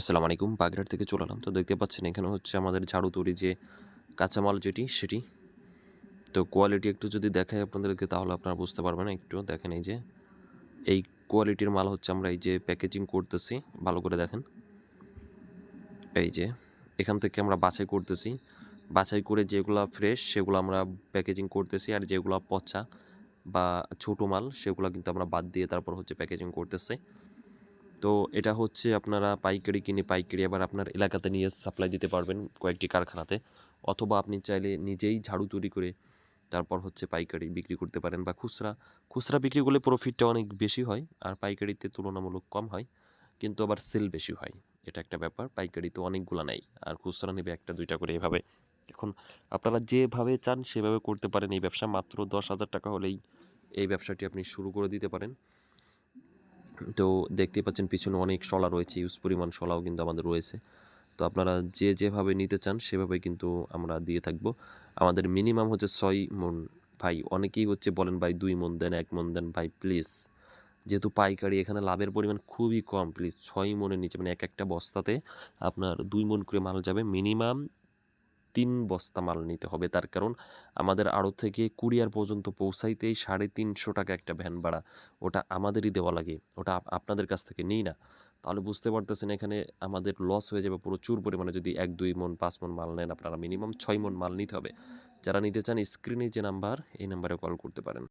আসসালামু আলাইকুম, বাগেরহাট থেকে চলে এলাম। তো দেখতে পাচ্ছেন, এখানে হচ্ছে আমাদের ঝাড়ু তৈরি যে কাঁচামাল যেটি, সেটি। তো কোয়ালিটি একটু যদি দেখাই আপনাদেরকে, তাহলে আপনারা বুঝতে পারবেন। একটু দেখেন এই যে, এই কোয়ালিটির মাল হচ্ছে আমরা এই যে প্যাকেজিং করতেছি, ভালো করে দেখেন। এই যে, এখান থেকে আমরা বাছাই করতেছি। বাছাই করে যেগুলো ফ্রেশ সেগুলো আমরা প্যাকেজিং করতেছি। আর যেগুলো পচা বা ছোটো মাল, সেগুলো কিন্তু আমরা বাদ দিয়ে তারপর হচ্ছে প্যাকেজিং করতেছি। তো এটা হচ্ছে আপনারা পাইকারি কিনে পাইকারি আবার আপনার এলাকাতে নিয়ে সাপ্লাই দিতে পারবেন কয়েকটি কারখানাতে। অথবা আপনি চাইলে নিজেই ঝাড়ু তৈরি করে তারপর হচ্ছে পাইকারি বিক্রি করতে পারেন বা খুচরা। খুচরা বিক্রি করলে প্রফিটটা অনেক বেশি হয় আর পাইকারিতে তুলনামূলক কম হয়, কিন্তু আবার সেল বেশি হয়। এটা একটা ব্যাপার পাইকারিতে অনেকগুলো নেই আর খুচরা নেবে একটা, দুইটা করে এভাবে। এখন আপনারা যেভাবে চান সেভাবে করতে পারেন এই ব্যবসা, মাত্র দশ হাজার টাকা হলেই এই ব্যবসাটি আপনি শুরু করে দিতে পারেন। তো দেখতে পাচ্ছেন পিছনে অনেক শলা রয়েছে, ইউজ পরিমাণ শলাও কিন্তু আমাদের রয়েছে। তো আপনারা যে যেভাবে নিতে চান সেভাবে কিন্তু আমরা দিয়ে থাকব। আমাদের মিনিমাম হচ্ছে ছয় মন। ভাই, অনেকেই হচ্ছে বলেন, ভাই, দুই মন দেন, এক মন দেন, ভাই প্লিজ যেহেতু পাইকারি, এখানে লাভের পরিমাণ খুবই কম প্লিজ ছয় মনের নিচে মানে এক একটা বস্তাতে আপনার দুই মন করে মাল যাবে। মিনিমাম তিন বস্তা মাল নিতে হবে। তার কারণ আমাদের আড়ত থেকে কুরিয়ার পর্যন্ত পৌঁছাইতেই সাড়ে তিনশো টাকা একটা ভ্যান ভাড়া, ওটা আমাদেরই দেওয়া লাগে, ওটা আপনাদের কাছ থেকে নিই না। তাহলে বুঝতে পারতেছেন এখানে আমাদের লস হয়ে যাবে প্রচুর পরিমাণে যদি এক, দুই মন, পাঁচ মন মাল নেন আপনারা মিনিমাম ছয় মন মাল নিতে হবে। যারা নিতে চান স্ক্রিনে যে নাম্বার এই নাম্বারে কল করতে পারেন।